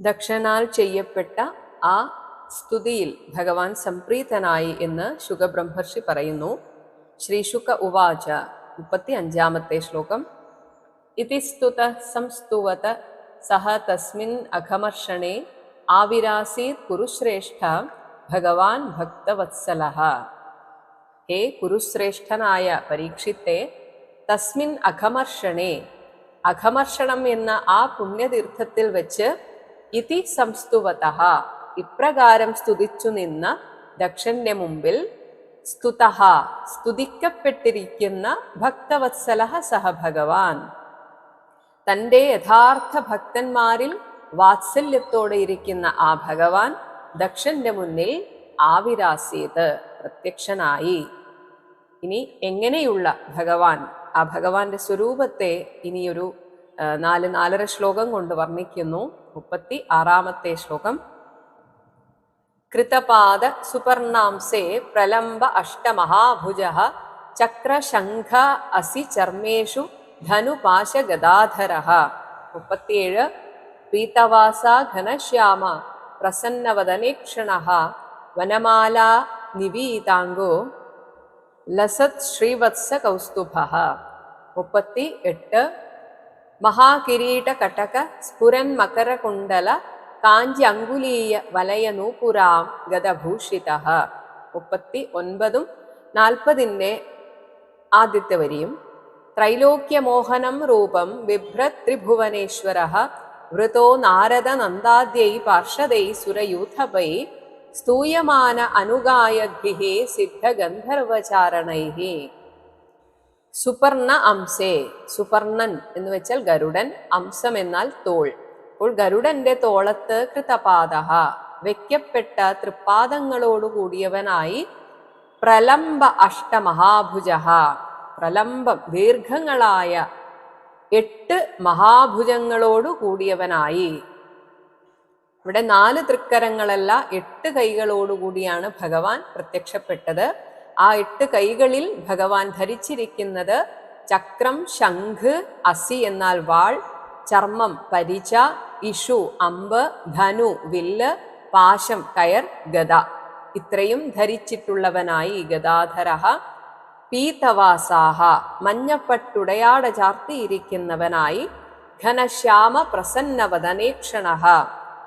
ദക്ഷനാൽ ചെയ്യപ്പെട്ട ആ സ്തുതിയിൽ ഭഗവാൻ സംപ്രീതനായി എന്ന് ശുഖബ്രഹ്മർഷി പറയുന്നു. ശ്രീശുക ഉവാച മുപ്പത്തി അഞ്ചാമത്തെ ശ്ലോകം. ഇതി സ്തുത സംസ്തുവത സഹ തസ്മിൻ അഘമർഷണേ ആവിരാസീത് കുരുശ്രേഷ്ഠ ഭഗവാൻ ഭക്തവത്സല ഹേ കുരുശ്രേഷ്ഠനായ പരീക്ഷിത്തെ തസ്മിൻ അഘമർഷണേ അഘമർഷണം എന്ന ആ പുണ്യതീർത്ഥത്തിൽ വെച്ച് ഇതി സംസ്തുവത. ഇപ്രകാരം സ്തുതിച്ചു നിന്ന ദക്ഷന്റെ മുമ്പിൽ സ്തുത സ്തുതിക്കപ്പെട്ടിരിക്കുന്ന ഭക്തവത്സല സഹ ഭഗവാൻ തന്റെ യഥാർത്ഥ ഭക്തന്മാരിൽ വാത്സല്യത്തോടെ ഇരിക്കുന്ന ആ ഭഗവാൻ ദക്ഷന്റെ മുന്നിൽ ആവിരാസിയത് പ്രത്യക്ഷനായി. ഇനി എങ്ങനെയുള്ള ഭഗവാൻ? ആ ഭഗവാന്റെ സ്വരൂപത്തെ ഇനിയൊരു നാല് നാലര ശ്ലോകം കൊണ്ട് വർണിക്കുന്നു. മുപ്പത്തി ആറാമത്തെ ശ്ലോകം. കൃതപാദ സുപർണാംസേ പ്രലംബ അഷ്ടമഹാഭുജ ചക്രശംഖ അസി ചർമ്മേഷു ധനുപാശഗദാധര. മുപ്പത്തിയേഴ്. പീതവാസ ഘനശ്യാമ പ്രസന്നവദനേക്ഷണ വനമാല നിവീതാംഗോ ലസത് ശ്രീവത്സ കൗസ്തുഭ. മുപ്പത്തി എട്ട് മഹാകിരീട കടക സ്ഫുരൻ മകരകുണ്ടല കാഞ്ചി അങ്കുലീയ വലയ നൂപുരാം ഗതഭൂഷിത മുപ്പത്തി ഒൻപതും നാൽപ്പതിന്റെ ആദ്യത്തെ വരിയും. ത്രൈലോക്യമോഹനം രൂപം വിഭ്രത്രിഭുവനേശ്വര വൃതോ നാരദ നന്ദാദ്യൈ പാർഷദൈ സുരയൂഥപൈ. സ്തൂയമാന അനുഗായദ്ഭിः സിദ്ധഗന്ധർവചാരണൈः സുപർണ അംസേ. സുപർണൻ എന്ന് വെച്ചാൽ ഗരുഡൻ അംസം എന്നാൽ തോൾ. അപ്പോൾ ഗരുഡന്റെ തോളത്ത് കൃതപാത വെക്കപ്പെട്ട തൃപ്പാദങ്ങളോടു കൂടിയവനായി പ്രലംബ അഷ്ടമഹാഭുജ പ്രലംബം ദീർഘങ്ങളായ എട്ട് മഹാഭുജങ്ങളോടു കൂടിയവനായി. ഇവിടെ നാല് തൃക്കരങ്ങളല്ല എട്ട് കൈകളോടുകൂടിയാണ് ഭഗവാൻ പ്രത്യക്ഷപ്പെട്ടത്. ആ എട്ട് കൈകളിൽ ഭഗവാൻ ധരിച്ചിരിക്കുന്നത് ചക്രം ശംഖ് അസി എന്നാൽ വാൾ ചർമ്മം പരിച ഇഷു അമ്പ് ധനു വില്ല് പാശം കയർ ഗദ. ഇത്രയും ധരിച്ചിട്ടുള്ളവനായി ഗദാധര പീതവാസാഹ മഞ്ഞപ്പട്ടുടയാട ചാർത്തിയിരിക്കുന്നവനായി ഘനശ്യാമ പ്രസന്നവദനേക്ഷണ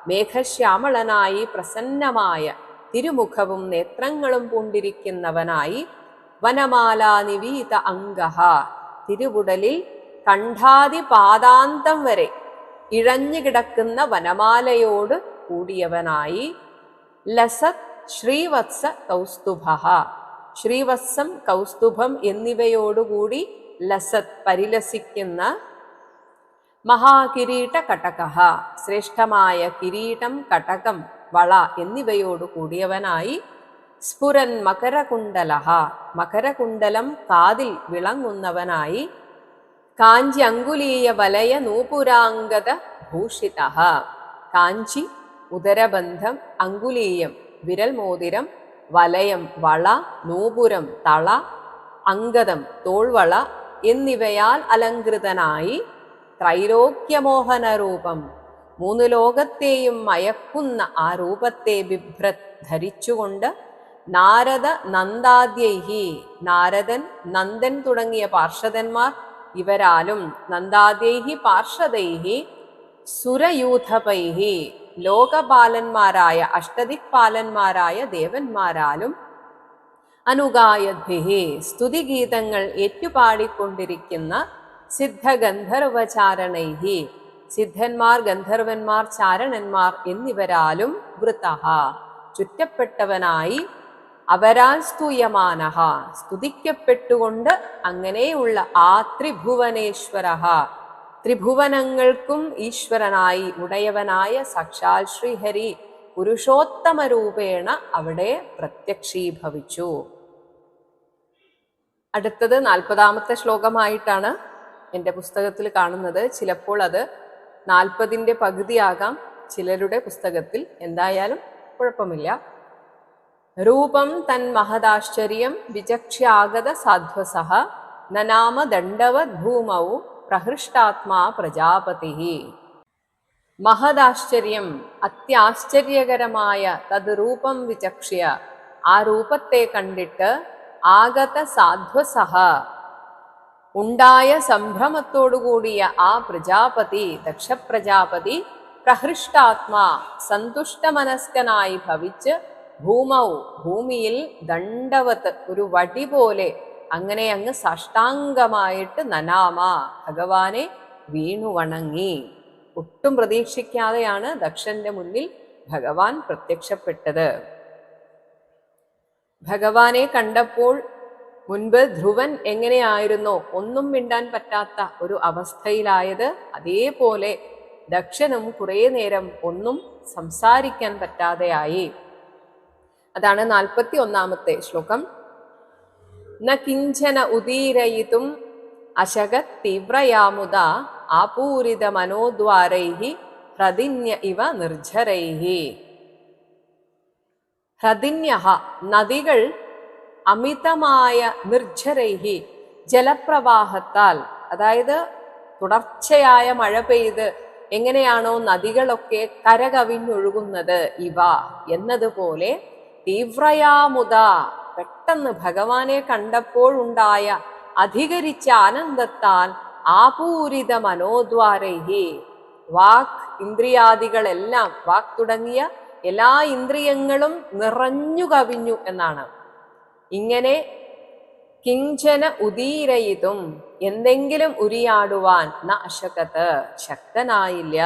മേഘശ്യാമളനായി പ്രസന്നമായ തിരുമുഖവും നേത്രങ്ങളും പൂണ്ടിരിക്കുന്നവനായി വനമാലാ നിവീത അംഗഹ. തിരുവുടലിൽ കണ്ഠാതി പാദാന്തം വരെ ഇഴഞ്ഞു കിടക്കുന്ന വനമാലയോട് കൂടിയവനായി ലസത് ശ്രീവത്സ കൗസ്തുഭ ശ്രീവത്സം കൗസ്തുഭം എന്നിവയോടുകൂടി ലസത് പരിലസിക്കുന്ന മഹാകിരീട കടക ശ്രേഷ്ഠമായ കിരീടം കടകം വള എന്നിവയോട് കൂടിയവനായി സ്ഫുരൻ മകരകുണ്ടല മകരകുണ്ടലം കാതിൽ വിളങ്ങുന്നവനായി കാഞ്ചി അങ്കുലീയ വലയ നൂപുരാംഗത ഭൂഷിത കാഞ്ചി ഉദരബന്ധം അങ്കുലീയം വിരൽമോതിരം വലയം വള നൂപുരം തള അങ്കദം തോൾവള എന്നിവയാൽ അലങ്കൃതനായി ത്രൈലോക്യമോഹന രൂപം മൂന്ന് ലോകത്തെയും മയക്കുന്ന ആ രൂപത്തെ ബിഭ്രത് ധരിച്ചുകൊണ്ട് നാരദ നന്ദാദ്യൈഹി നാരദൻ നന്ദൻ തുടങ്ങിയ പാർഷദന്മാർ ഇവരാലും നന്ദാദ്യൈഹി പാർഷദൈഹി സുരയൂഥപൈഹി ലോകപാലന്മാരായ അഷ്ടദിക്പാലന്മാരായ ദേവന്മാരാലും അനുഗായദ്ഭിഹി സ്തുതിഗീതങ്ങൾ ഏറ്റുപാടിക്കൊണ്ടിരിക്കുന്ന സിദ്ധഗന്ധർവചാരണൈഹി സിദ്ധന്മാർ ഗന്ധർവന്മാർ ചാരണന്മാർ എന്നിവരാലും വൃത്തഹ ചുറ്റപ്പെട്ടവനായി അവരാൽ സ്തുയമാനഹ. സ്തുതിക്കപ്പെട്ടുകൊണ്ട് അങ്ങനെയുള്ള ആ ത്രിഭുവനേശ്വര ത്രിഭുവനങ്ങൾക്കും ഈശ്വരനായി ഉടയവനായ സാക്ഷാൽ ശ്രീഹരി പുരുഷോത്തമ രൂപേണ അവിടെ പ്രത്യക്ഷീഭവിച്ചു. അടുത്തത് നാൽപ്പതാമത്തെ ശ്ലോകമായിട്ടാണ് എന്റെ പുസ്തകത്തിൽ കാണുന്നത്. ചിലപ്പോൾ അത് നാൽപ്പതിന്റെ പകുതിയാകാം ചിലരുടെ പുസ്തകത്തിൽ. എന്തായാലും കുഴപ്പമില്ല. രൂപം തൻ മഹദാശ്ചര്യം വിചക്ഷ്യാഗത സാധ്വസഹ നനാമ ദണ്ഡവ ഭൂമൗ പ്രഹൃഷ്ടാത്മാ പ്രജാപതി. മഹദാശ്ചര്യം അത്യാശ്ചര്യകരമായ തത് രൂപം വിചക്ഷ്യ ആ രൂപത്തെ കണ്ടിട്ട് ആഗത സാധ്വസഹ ഉണ്ടായ സംഭ്രമത്തോടുകൂടിയ ആ പ്രജാപതി ദക്ഷപ്രജാപതി പ്രഹൃഷ്ടാത്മാ സന്തുഷ്ടമനസ്കനായി ഭവിച്ച് ഭൂമൗ ഭൂമിയിൽ ദണ്ഡവത്ത് ഒരു വടി പോലെ അങ്ങനെ അങ്ങ് സാഷ്ടാംഗമായിട്ട് നനാമ ഭഗവാനെ വീണു വണങ്ങി. ഒട്ടും പ്രതീക്ഷിക്കാതെയാണ് ദക്ഷന്റെ മുന്നിൽ ഭഗവാൻ പ്രത്യക്ഷപ്പെട്ടത്. ഭഗവാനെ കണ്ടപ്പോൾ മുൻപ് ധ്രുവൻ എങ്ങനെയായിരുന്നോ ഒന്നും മിണ്ടാൻ പറ്റാത്ത ഒരു അവസ്ഥയിലായത് അതേപോലെ ദക്ഷനും കുറേ നേരം ഒന്നും സംസാരിക്കാൻ പറ്റാതെയായി. അതാണ് നാൽപ്പത്തി ഒന്നാമത്തെ ശ്ലോകം. ന കിഞ്ചന ഉദീരയിതും അശക തീവ്രയാമുദ ആപൂരിത മനോദ്വാരൈഹി ഹ്രദിന്യ ഇവ നിർജരൈഹി. ഹൃദിന്യ നദികൾ അമിതമായ നിർജരൈഹി ജലപ്രവാഹത്താൽ അതായത് തുടർച്ചയായ മഴ പെയ്ത് എങ്ങനെയാണോ നദികളൊക്കെ കരകവിഞ്ഞൊഴുകുന്നത് ഇവ എന്നതുപോലെ തീവ്രയാമുദ പെട്ടെന്ന് ഭഗവാനെ കണ്ടപ്പോഴുണ്ടായ അധികരിച്ച ആനന്ദത്താൽ ആപൂരിത മനോദ്വാരൈഹി. വാക് ഇന്ദ്രിയാദികളെല്ലാം വാക് തുടങ്ങിയ എല്ലാ ഇന്ദ്രിയങ്ങളും നിറഞ്ഞു കവിഞ്ഞു എന്നാണ്. ഇങ്ങനെ കിഞ്ചന ഉദീരയിതും എന്തെങ്കിലും ഉരിയാടുവാൻ ന അശകത്ത് ശക്തനായില്ല.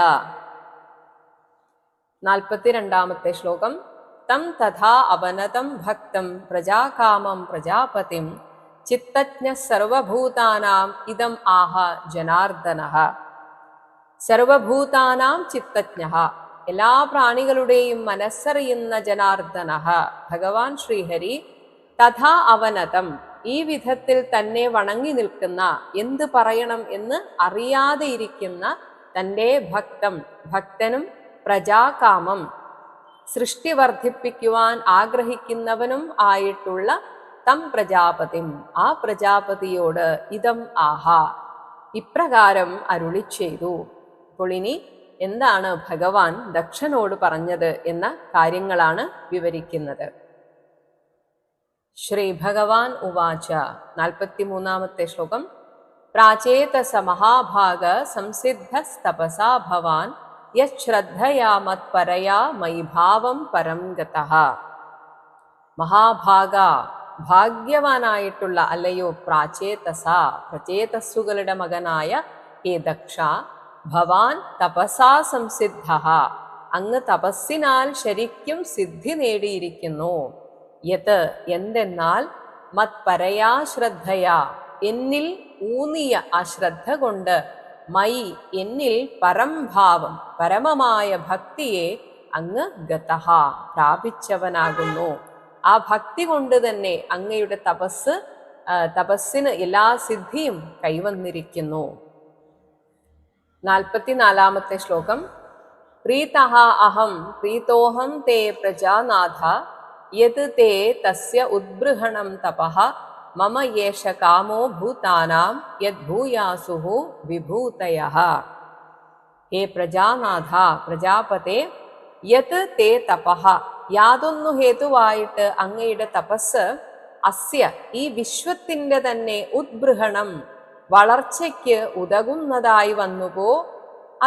നാൽപ്പത്തിരണ്ടാമത്തെ ശ്ലോകം. തം തഥാ അവനതം ഭക്തം പ്രജാകാമം പ്രജാപതിം ചിത്തജ്ഞ സർവഭൂതാനാം ഇതം ആഹ ജനാർദ്ദന. സർവഭൂതാനാം ചിത്തജ്ഞ. എല്ലാ പ്രാണികളുടെയും മനസ്സറിയുന്ന ജനാർദ്ദന. ഭഗവാൻ ശ്രീഹരി തഥാ അവനതം. ഈ വിധത്തിൽ തന്നെ വണങ്ങി നിൽക്കുന്ന എന്ത് പറയണം എന്ന് അറിയാതെ ഇരിക്കുന്ന തന്റെ ഭക്തം ഭക്തനും പ്രജാകാമം. സൃഷ്ടി വർദ്ധിപ്പിക്കുവാൻ ആഗ്രഹിക്കുന്നവനും ആയിട്ടുള്ള തം പ്രജാപതിം. ആ പ്രജാപതിയോട് ഇതം ആഹാ. ഇപ്രകാരം അരുളി ചെയ്തു അപ്പോൾ ഇനി എന്താണ് ഭഗവാൻ ദക്ഷനോട് പറഞ്ഞത് എന്ന കാര്യങ്ങളാണ് വിവരിക്കുന്നത്. ശ്രീ ഭഗവാൻ ഉവാച. നാൽപ്പത്തിമൂന്നാമത്തെ ശ്ലോകം. പ്രാചേതസ മഹാഭാഗ സംസിദ്ധസ്തപസാ ഭവാൻ യശ്രദ്ധയാ മത്പരയാ മൈഭാവം പരം ഗത. മഹാഭാഗ ഭാഗ്യവാനായിട്ടുള്ള അല്ലയോ പ്രാചേതസ പ്രചേതസ്സുകളുടെ മകനായ ഹേ ദക്ഷ ഭവാൻ തപസാ സംസിദ്ധ. അങ്ങ് തപസ്സിനാൽ ശരിക്കും സിദ്ധി നേടിയിരിക്കുന്നു. യത് എന്തെന്നാൽ മത്പരയാശ്രദ്ധയാ എന്നിൽ ഊന്നിയ അശ്രദ്ധ ശ്രദ്ധ കൊണ്ട് മൈ എന്നിൽ പരംഭാവം പരമമായ ഭക്തിയെ അങ്ങ് ഗതഹ പ്രാപിച്ചവനാകുന്നു. ആ ഭക്തി കൊണ്ട് തന്നെ അങ്ങയുടെ തപസ് തപസ്സിന് എല്ലാ സിദ്ധിയും കൈവന്നിരിക്കുന്നു. നാൽപ്പത്തിനാലാമത്തെ ശ്ലോകം. പ്രീതഹ അഹം പ്രീതോഹം തേ പ്രജാനാഥ യത് തേ തസ്യ ഉദ്ബൃഹണം തപഃ മമ യേഷ കാമോ ഭൂതാനാം യദ്ഭൂയാസുഃ വിഭൂതയ. ഹേ പ്രജാനാഥ പ്രജാപതേ യത് തേ തപഃ യാതൊന്നു ഹേതുവായിട്ട് അങ്ങയുടെ തപസ് അസ്യ ഈ വിശ്വത്തിന്റെ തന്നെ ഉദ്ബൃഹണം വളർച്ചയ്ക്ക് ഉതകുന്നതായി വന്നുപോ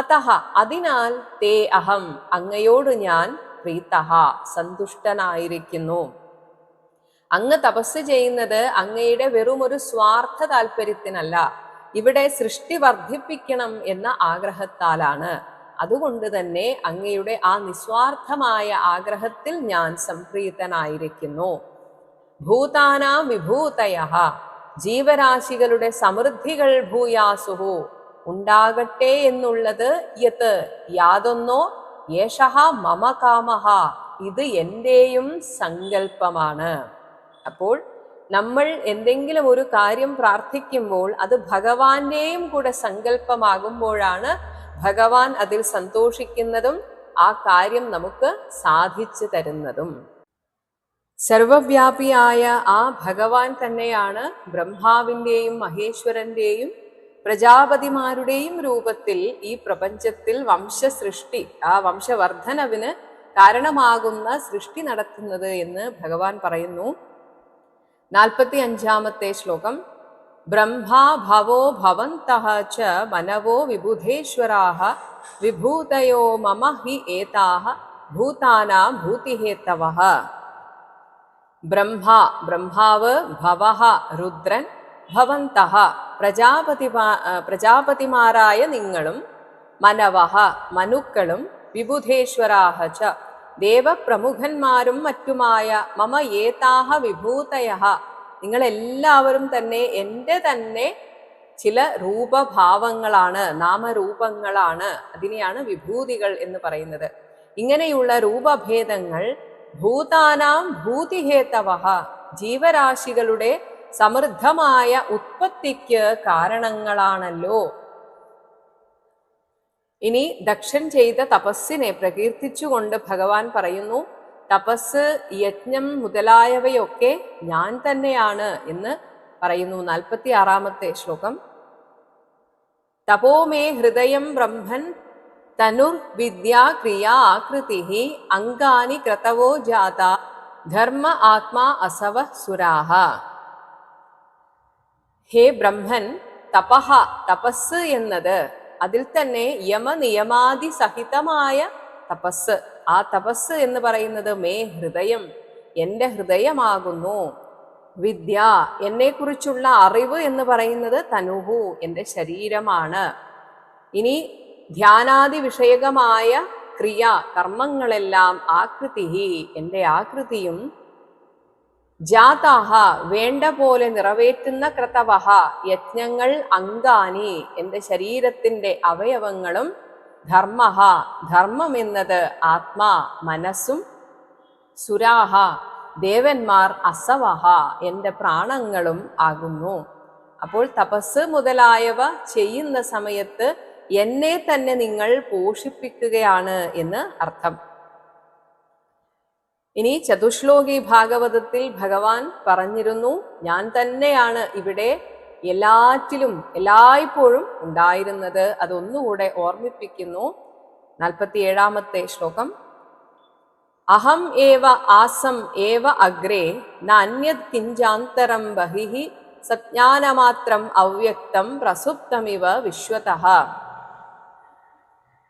അതഹ അതിനാൽ തേ അഹം അങ്ങയോട് ഞാൻ പ്രീതഹ സന്തുഷ്ടനായിരിക്കുന്നു. അങ്ങ് തപസ് ചെയ്യുന്നത് അങ്ങയുടെ വെറുമൊരു സ്വാർത്ഥ താല്പര്യത്തിനല്ല. ഇവിടെ സൃഷ്ടി വർദ്ധിപ്പിക്കണം എന്ന ആഗ്രഹത്താലാണ്. അതുകൊണ്ട് തന്നെ അങ്ങയുടെ ആ നിസ്വാർത്ഥമായ ആഗ്രഹത്തിൽ ഞാൻ സംപ്രീതനായിരിക്കുന്നു. ഭൂതാനാം വിഭൂതയ ജീവരാശികളുടെ സമൃദ്ധികൾ ഭൂയാസുഹു. ഉണ്ടാകട്ടെ എന്നുള്ളത് യത് യാതൊന്നോ യേശഹ മമ ഇത് എന്റെയും സങ്കല്പമാണ്. അപ്പോൾ നമ്മൾ എന്തെങ്കിലും ഒരു കാര്യം പ്രാർത്ഥിക്കുമ്പോൾ അത് ഭഗവാന്റെയും കൂടെ സങ്കല്പമാകുമ്പോഴാണ് ഭഗവാൻ അതിൽ സന്തോഷിക്കുന്നതും ആ കാര്യം നമുക്ക് സാധിച്ചു തരുന്നതും. സർവവ്യാപിയായ ആ ഭഗവാൻ തന്നെയാണ് ബ്രഹ്മാവിന്റെയും മഹേശ്വരന്റെയും പ്രജാപതിമാരുടെയും രൂപത്തിൽ ഈ പ്രപഞ്ചത്തിൽ വംശസൃഷ്ടി ആ വംശവർദ്ധനവിന് കാരണമാകുന്ന സൃഷ്ടി നടത്തുന്നത് എന്ന് ഭഗവാൻ പറയുന്നു. നാൽപ്പത്തി അഞ്ചാമത്തെ ശ്ലോകം. ബ്രഹ്മാ ഭവോ ഭവന്തഃ ച മനവോ വിഭുധേശ്വരാഹ വിഭൂതയോ മമ ഹി ഏതാഹ ഭൂതാന ഭൂതിഹേത്തവ. ബ്രഹ്മ ബ്രഹ്മാവ് ഭവഹ രുദ്രൻ ഭവന്തഃ പ്രജാപതിമാ പ്രജാപതിമാരായ നിങ്ങളും മനവഹ മനുക്കളും വിബുധേശ്വരാഹ ച ദേവപ്രമുഖന്മാരും മറ്റുമായ മമ ഏതാഹ വിഭൂതയ നിങ്ങളെല്ലാവരും തന്നെ എന്റെ തന്നെ ചില രൂപഭാവങ്ങളാണ് നാമരൂപങ്ങളാണ് അതിനെയാണ് വിഭൂതികൾ എന്ന് പറയുന്നത്. ഇങ്ങനെയുള്ള രൂപഭേദങ്ങൾ ഭൂതാനാം ഭൂതിഹേതവ ജീവരാശികളുടെ സമൃദ്ധമായ ഉത്പത്തിക്ക് കാരണങ്ങളാണല്ലോ. ഇനി ദക്ഷൻ ചെയ്ത തപസ്സിനെ പ്രകീർത്തിച്ചുകൊണ്ട് ഭഗവാൻ പറയുന്നു തപസ് യജ്ഞം മുതലായവയൊക്കെ ഞാൻ തന്നെയാണ് എന്ന് പറയുന്നു നാൽപ്പത്തി ആറാമത്തെ ശ്ലോകം തപോമേ ഹൃദയം ബ്രഹ്മൻ തനുർ വിദ്യാ ക്രിയ ആകൃതി അംഗാനി ക്രതവോ ജാത ധർമ്മ ആത്മാ അസവ സുരാഹ. ഹേ ബ്രഹ്മൻ തപഹ തപസ് എന്നത് അതിൽ തന്നെ യമനിയമാതി സഹിതമായ തപസ് ആ തപസ് എന്ന് പറയുന്നത് മേ ഹൃദയം എന്റെ ഹൃദയമാകുന്നു. വിദ്യ എന്നെക്കുറിച്ചുള്ള അറിവ് എന്ന് പറയുന്നത് തനുഹു എന്റെ ശരീരമാണ്. ഇനി ധ്യാനാദി വിഷയകമായ ക്രിയ കർമ്മങ്ങളെല്ലാം ആകൃതി എന്റെ ആകൃതിയും ജാതാഹ വേണ്ട പോലെ നിറവേറ്റുന്ന ക്രതവഹ യജ്ഞങ്ങൾ അങ്കാനി എന്റെ ശരീരത്തിന്റെ അവയവങ്ങളും ധർമ്മഹ ധർമ്മം എന്നത് ആത്മാ മനസ്സും സുരാഹ ദേവന്മാർ അസവഹ എന്റെ പ്രാണങ്ങളും ആകുന്നു. അപ്പോൾ തപസ് മുതലായവ ചെയ്യുന്ന സമയത്ത് എന്നെ തന്നെ നിങ്ങൾ പോഷിപ്പിക്കുകയാണ് എന്ന് അർത്ഥം. ഇനി ചതുശ്ലോകി ഭാഗവതത്തിൽ ഭഗവാൻ പറഞ്ഞിരുന്നു ഞാൻ തന്നെയാണ് ഇവിടെ എല്ലാറ്റിലും എല്ലായ്പ്പോഴും ഉണ്ടായിരുന്നത്. അതൊന്നുകൂടെ ഓർമ്മിപ്പിക്കുന്നു. നാൽപ്പത്തി ഏഴാമത്തെ ശ്ലോകം. അഹം ഏവ ആസം ഏവ അഗ്രേ നാന്യത് കിഞ്ചാന്തരം ബഹിഃ സജ്ഞാനമാത്രം അവ്യക്തം പ്രസുപ്തമിവ വിശ്വതഃ.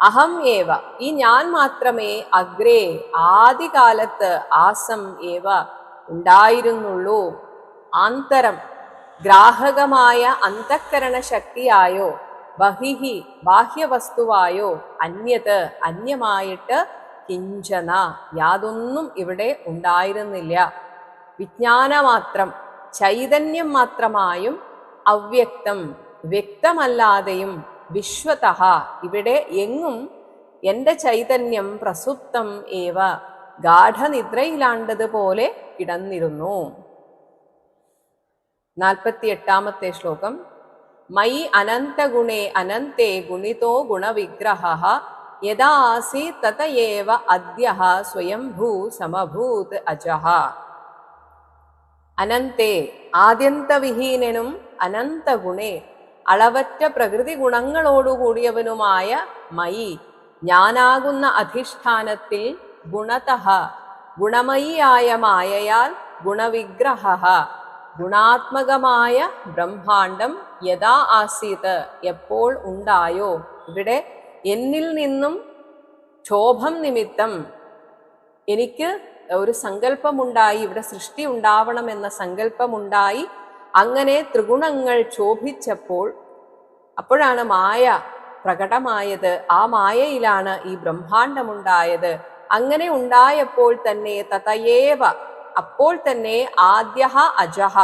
അഹം ഏവ. ഈ ഞാൻ മാത്രമേ അഗ്രേ ആദികാലത്ത് ആസം ഏവ ഉണ്ടായിരുന്നുള്ളൂ. ആന്തരം ഗ്രാഹകമായ അന്തക്കരണ ശക്തിയായോ ബഹിഹി ബാഹ്യവസ്തുവായോ അന്യത് അന്യമായിട്ട് കിഞ്ചന യാതൊന്നും ഇവിടെ ഉണ്ടായിരുന്നില്ല. വിജ്ഞാനമാത്രം ചൈതന്യം മാത്രമായും അവ്യക്തം വ്യക്തമല്ലാതെയും വിശ്വത ഇവിടെ എങ്ങും എന്റെ ചൈതന്യം പ്രസുപ്തം ഏവ. ഗാഠനിദ്രയിലാണ്ടതുപോലെ കിടന്നിരുന്നു. നാൽപ്പത്തി എട്ടാമത്തെ ശ്ലോകം. മയി അനന്തഗുണേ അനന്തേ ഗുണിതോ ഗുണവിഗ്രഹ. യഥാ ആസീ തതയേവ അദ്യ സ്വയംഭൂ സമഭൂത് അജഹ. അനന്തേ ആദ്യന്തവിഹീനനും അനന്തഗുണേ അളവറ്റ പ്രകൃതി ഗുണങ്ങളോടുകൂടിയവനുമായ മയി. ഞാനാകുന്ന അധിഷ്ഠാനത്തിൽ ഗുണതഹ ഗുണമയിയായ മായയാൽ ഗുണവിഗ്രഹ. ഗുണാത്മകമായ ബ്രഹ്മാണ്ടം യഥാ ആസീത്. എപ്പോൾ ഉണ്ടായോ? ഇവിടെ എന്നിൽ നിന്നും ക്ഷോഭം നിമിത്തം എനിക്ക് ഒരു സങ്കല്പമുണ്ടായി ഇവിടെ സൃഷ്ടി ഉണ്ടാവണം എന്ന സങ്കല്പമുണ്ടായി അങ്ങനെ ത്രിഗുണങ്ങൾ ക്ഷോഭിച്ചപ്പോൾ അപ്പോഴാണ് മായ പ്രകടമായത്. ആ മായയിലാണ് ഈ ബ്രഹ്മാണ്ടമുണ്ടായത്. അങ്ങനെ ഉണ്ടായപ്പോൾ തന്നെ തതയേവ അപ്പോൾ തന്നെ ആദ്യ അജഹ.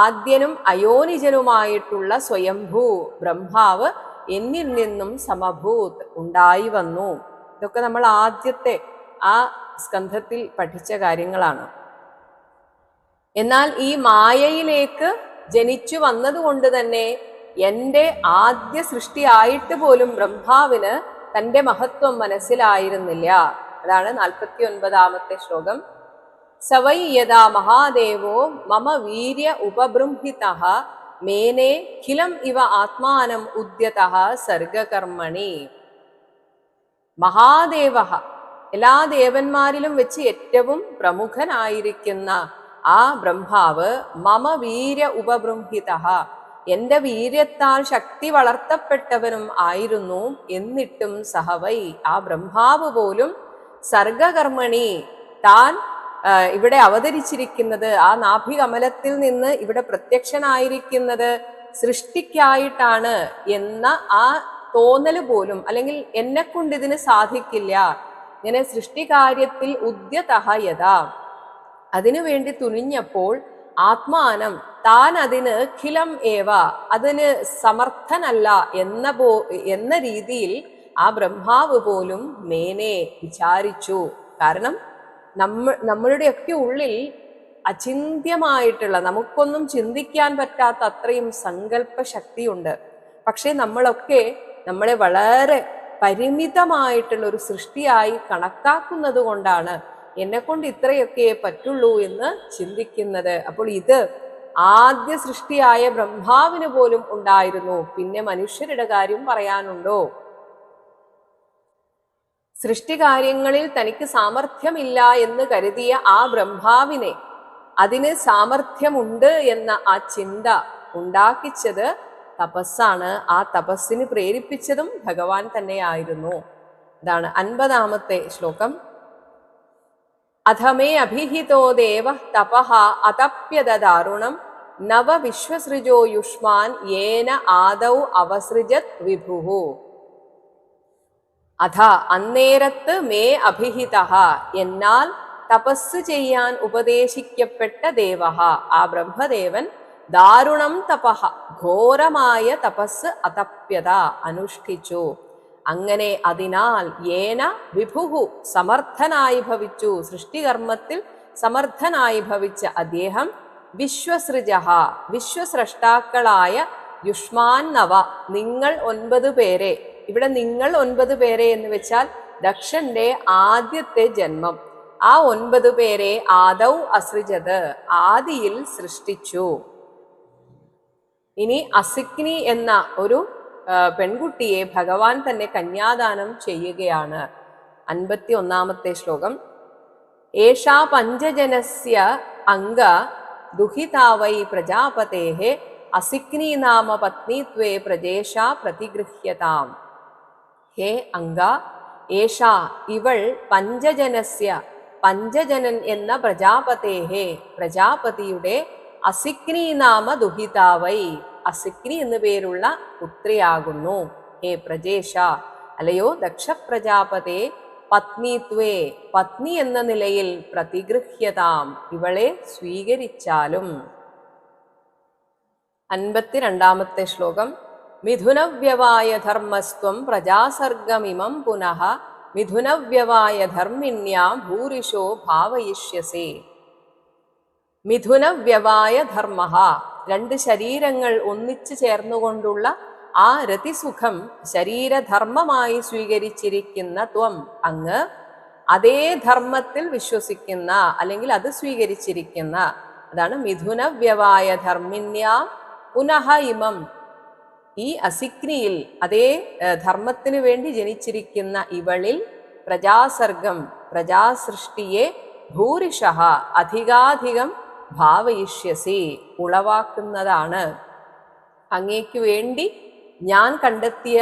ആദ്യനും അയോനിജനുമായിട്ടുള്ള സ്വയംഭൂ ബ്രഹ്മാവ് എന്നിൽ നിന്നും സമഭൂത് ഉണ്ടായി വന്നു. ഇതൊക്കെ നമ്മൾ ആദ്യത്തെ ആ സ്കന്ധത്തിൽ പഠിച്ച കാര്യങ്ങളാണ്. എന്നാൽ ഈ മായയിലേക്ക് ജനിച്ചു വന്നതുകൊണ്ട് തന്നെ എന്റെ ആദ്യ സൃഷ്ടിയായിട്ട് പോലും ബ്രഹ്മാവിന് തന്റെ മഹത്വം മനസ്സിലായിരുന്നില്ല. അതാണ് നാൽപ്പത്തി ഒൻപതാമത്തെ ശ്ലോകം. സവൈ യഥാ മഹാദേവോ മമ വീര്യ ഉപബൃംഹിത മേനേ ഖിലം ഇവ ആത്മാനം ഉദ്യത സർഗകർമ്മണി. മഹാദേവ എല്ലാ ദേവന്മാരിലും വെച്ച് ഏറ്റവും പ്രമുഖനായിരിക്കുന്ന ആ ബ്രഹ്മാവ് മമ വീര ഉപബൃംഹിത. എന്റെ വീര്യത്താൽ ശക്തി വളർത്തപ്പെട്ടവനും ആയിരുന്നു എന്നിട്ടും സഹവൈ. ആ ബ്രഹ്മാവ് പോലും സർഗകർമ്മണി താൻ ഇവിടെ അവതരിച്ചിരിക്കുന്നത് ആ നാഭികമലത്തിൽ നിന്ന് ഇവിടെ പ്രത്യക്ഷനായിരിക്കുന്നത് സൃഷ്ടിക്കായിട്ടാണ് എന്ന ആ തോന്നൽ പോലും അല്ലെങ്കിൽ എന്നെ കൊണ്ട് ഇതിന് സാധിക്കില്ല. ഇങ്ങനെ സൃഷ്ടികാര്യത്തിൽ ഉദ്യതഹ യഥാ. അതിനു വേണ്ടി തുനിഞ്ഞപ്പോൾ ആത്മാനം താൻ അതിന് ഖിലം ഏവ അതിന് സമർത്ഥനല്ല എന്ന പോ എന്ന രീതിയിൽ ആ ബ്രഹ്മാവ് പോലും മേനെ വിചാരിച്ചു. കാരണം നമ്മ നമ്മളുടെയൊക്കെ ഉള്ളിൽ അചിന്യമായിട്ടുള്ള നമുക്കൊന്നും ചിന്തിക്കാൻ പറ്റാത്ത അത്രയും സങ്കല്പ ശക്തിയുണ്ട് പക്ഷേ നമ്മളൊക്കെ നമ്മളെ വളരെ പരിമിതമായിട്ടുള്ള ഒരു സൃഷ്ടിയായി കണക്കാക്കുന്നത് കൊണ്ടാണ് എന്നെ കൊണ്ട് ഇത്രയൊക്കെ പറ്റുള്ളൂ എന്ന് ചിന്തിക്കുന്നത്. അപ്പോൾ ഇത് ആദ്യ സൃഷ്ടിയായ ബ്രഹ്മാവിന് പോലും ഉണ്ടായിരുന്നു. പിന്നെ മനുഷ്യരുടെ കാര്യം പറയാനുണ്ടോ? സൃഷ്ടികാര്യങ്ങളിൽ തനിക്ക് സാമർഥ്യമില്ല എന്ന് കരുതിയ ആ ബ്രഹ്മാവിനെ അതിന് സാമർഥ്യമുണ്ട് എന്ന ആ ചിന്ത ഉണ്ടാക്കിച്ചത് തപസ്സാണ്. ആ തപസ്സിന് പ്രേരിപ്പിച്ചതും ഭഗവാൻ തന്നെയായിരുന്നു. അതാണ് അൻപതാമത്തെ ശ്ലോകം. അധമേ അഭിഹിതോ ദേവ തപഹ അതപ്യതദാരുണം നവ വിശ്വസൃജോ യുഷ്മാൻ യേന ആദൗ അവസൃജത് വിഭുഹു അഥ അന്നേരത്ത് മേ അഭിഹിത എന്നാൽ തപസ് ചെയ്യാൻ ഉപദേശിക്കപ്പെട്ട ദേവ ആ ബ്രഹ്മദേവൻ ദാരുണം തപഹ ഘോരമായ തപസ് അതപ്യത അനുഷ്ഠിച്ചു അങ്ങനെ അതിനാൽ ഏന വിഭുഹു സമർത്ഥനായി ഭവിച്ചു. സൃഷ്ടികർമ്മത്തിൽ സമർത്ഥനായി ഭവിച്ച അദ്ദേഹം വിശ്വസൃജ വിശ്വസ്രഷ്ടാക്കളായ യുഷ്മാൻ നവ നിങ്ങൾ ഒൻപത് പേരെ. ഇവിടെ നിങ്ങൾ ഒൻപത് പേരെ എന്ന് വെച്ചാൽ ദക്ഷന്റെ ആദ്യത്തെ ജന്മം. ആ ഒൻപത് പേരെ ആദൗ അസൃജത് ആദിയിൽ സൃഷ്ടിച്ചു. ഇനി അസിഗ്നി എന്ന ഒരു പെൺകുട്ടിയെ ഭഗവാൻ തന്നെ കന്യാദാനം ചെയ്യുകയാണ്. അൻപത്തി ഒന്നാമത്തെ ശ്ലോകം. ഏഷാ പഞ്ചജനസ്യ അംഗ ദുഹിതാവൈ പ്രജാപതേഹെ അസിഗ്നി നാമ പത്നിത്വേ പ്രജേഷ പ്രതിഗൃഹ്യതാം. ഹേ അംഗ ഏഷാ ഇവൾ പഞ്ചജനസ്യ പഞ്ചജനൻ എന്ന പ്രജാപതേഹേ പ്രജാപതിയുടെ അസിഗ്നി നാമ ദുഹിതാവൈ. അസിഗ്നി എന്നു പേരുള്ള പുത്രിയാകുന്നു. ഹേ പ്രജേഷ. അല്ലയോ ദക്ഷ പ്രജാപതേ പത്നിത്വേ പത്നി എന്ന നിലയിൽ പ്രതിഗൃഹ്യതാം. ഇവളെ സ്വീകരിച്ചാലും. അൻപത്തിരണ്ടാമത്തെ ശ്ലോകം. മിഥുനവ്യവായ ധർമ്മസ്ത്വം പ്രജാസർഗമിമം പുനഃ മിഥുനവ്യവായ ധർമ്മിണ്യാം ഭൂരിശോ ഭാവയിഷ്യസേ. മിഥുനവ്യവായ ധർമ്മ രണ്ട് ശരീരങ്ങൾ ഒന്നിച്ചു ചേർന്നുകൊണ്ടുള്ള ആ രതിസുഖം ശരീരധർമ്മമായി സ്വീകരിച്ചിരിക്കുന്ന ത്വം. അങ്ങ് അതേ ധർമ്മത്തിൽ വിശ്വസിക്കുന്ന അല്ലെങ്കിൽ അത് സ്വീകരിച്ചിരിക്കുന്ന. അതാണ് മിഥുന വ്യവായ ധർമ്മിന്യാ പുനഃ ഇമം. ഈ അസിഗ്നിയിൽ അതേ ധർമ്മത്തിനു വേണ്ടി ജനിച്ചിരിക്കുന്ന ഇവളിൽ പ്രജാസർഗം പ്രജാസൃഷ്ടിയെ ഭൂരിഷ അധികാധികം ഭാവയിഷ്യസി ഉളവാക്കുന്നതാണ്. അങ്ങേക്ക് വേണ്ടി ഞാൻ കണ്ടെത്തിയ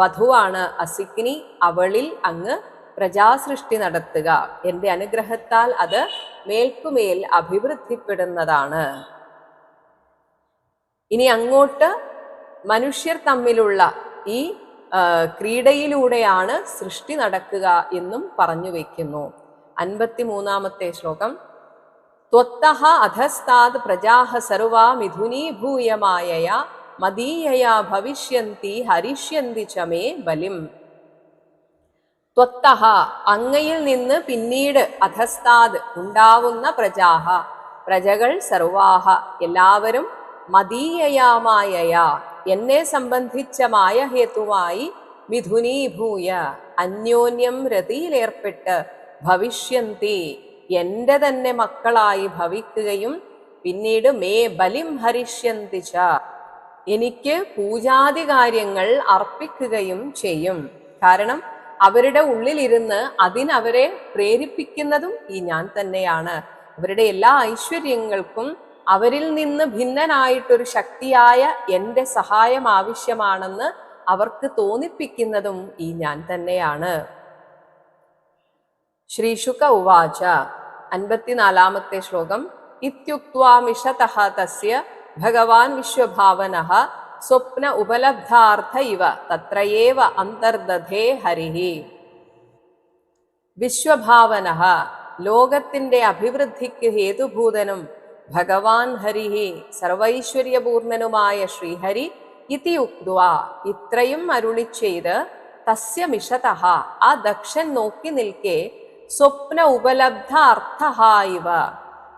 വധുവാണ് അസിഗ്നി. അവളിൽ അങ്ങ് പ്രജാസൃഷ്ടി നടത്തുക. എന്റെ അനുഗ്രഹത്താൽ അത് മേൽക്കുമേൽ അഭിവൃദ്ധിപ്പെടുന്നതാണ്. ഇനി അങ്ങോട്ട് മനുഷ്യർ തമ്മിലുള്ള ഈ ക്രീഡയിലൂടെയാണ് സൃഷ്ടി നടക്കുക എന്നും പറഞ്ഞു വയ്ക്കുന്നു അൻപത്തി മൂന്നാമത്തെ ശ്ലോകം. ത്വത്തഹ അധസ്താത് പ്രജാഹ സർവാ മിഥുനീഭൂയമായയ മദീയയാ ഭവിഷ്യന്തി ഹരിഷ്യന്തി ച മേ ബലിം. ത്വത്തഹ അങ്ങയിൽ നിന്ന് പിന്നീട് അധസ്താത് ഉണ്ടാവുന്ന പ്രജാഹ പ്രജകൾ സർവാഹ എല്ലാവരും മദീയയാമായ എന്നെ സംബന്ധിച്ച മായഹേതുവായി മിഥുനീഭൂയ അന്യോന്യം രതിയിലേർപ്പെട്ട് ഭവിഷ്യന്തി എന്റെ തന്നെ മക്കളായി ഭവിക്കുകയും പിന്നീട് മേ ബലിം ഹരിഷ്യന്തിച്ച എനിക്ക് പൂജാതി കാര്യങ്ങൾ അർപ്പിക്കുകയും ചെയ്യും. കാരണം അവരുടെ ഉള്ളിലിരുന്ന് അതിനവരെ പ്രേരിപ്പിക്കുന്നതും ഈ ഞാൻ തന്നെയാണ്. അവരുടെ എല്ലാ ഐശ്വര്യങ്ങൾക്കും അവരിൽ നിന്ന് ഭിന്നനായിട്ടൊരു ശക്തിയായ എന്റെ സഹായം ആവശ്യമാണെന്ന് അവർക്ക് തോന്നിപ്പിക്കുന്നതും ഈ ഞാൻ തന്നെയാണ്. ശ്രീശുക ഉവാച. അൻപത്തിനാലാമത്തെ ശ്ലോകം. ഇത്യുക്വാമിഷതഃ തസ്യ ഭഗവാൻ വിശ്വഭാവനഃ സ്വപ്ന ഉപലബ്ധാർത്ഥ ഇവ. തത്രയേവ അന്തർദധേ ഹരിഹി വിശ്വഭാവനഃ ലോകത്തിന്റെ അഭിവൃദ്ധിക്ക് ഹേതുഭൂതനും ഭഗവാൻ ഹരിഹി സർവൈശ്വര്യപൂർണനുമായ ശ്രീഹരി ഇതി ഉക്വ ഇത്രയും അരുളിച്ചെയ്ത് തസ്യ മിഷതഃ ആ ദക്ഷൻ നോക്കി നിൽക്കെ സ്വപ്ന ഉപലബ്ധ അർത്ഥഹായിവ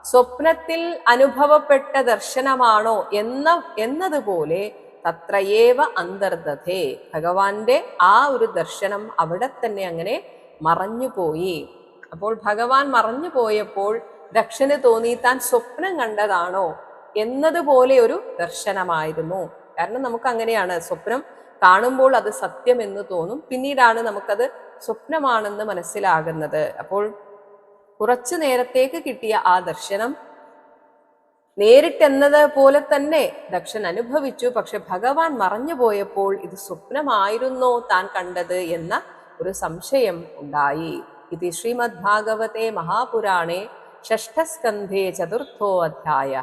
സ്വപ്നത്തിൽ അനുഭവപ്പെട്ട ദർശനമാണോ എന്ന എന്നതുപോലെ തത്രയേവ അന്തർദധേ. ഭഗവാന്റെ ആ ഒരു ദർശനം അവിടെ തന്നെ അങ്ങനെ മറഞ്ഞുപോയി. അപ്പോൾ ഭഗവാൻ മറഞ്ഞു പോയപ്പോൾ ദക്ഷന് തോന്നി താൻ സ്വപ്നം കണ്ടതാണോ? എന്നതുപോലെ ഒരു ദർശനമായിരുന്നു. കാരണം നമുക്ക് അങ്ങനെയാണ് സ്വപ്നം കാണുമ്പോൾ അത് സത്യം എന്ന് തോന്നും. പിന്നീടാണ് നമുക്കത് സ്വപ്നമാണെന്ന് മനസ്സിലാകുന്നത്. അപ്പോൾ കുറച്ചു നേരത്തേക്ക് കിട്ടിയ ആ ദർശനം നേരിട്ടെന്നത് പോലെ തന്നെ ദക്ഷൻ അനുഭവിച്ചു. പക്ഷെ ഭഗവാൻ മറഞ്ഞു പോയപ്പോൾ ഇത് സ്വപ്നമായിരുന്നോ താൻ കണ്ടത് എന്ന ഒരു സംശയം ഉണ്ടായി. ഇത് ശ്രീമദ് ഭാഗവതേ മഹാപുരാണേ ഷഷ്ഠസ്കന്ധേ ചതുർത്ഥോ അധ്യായ.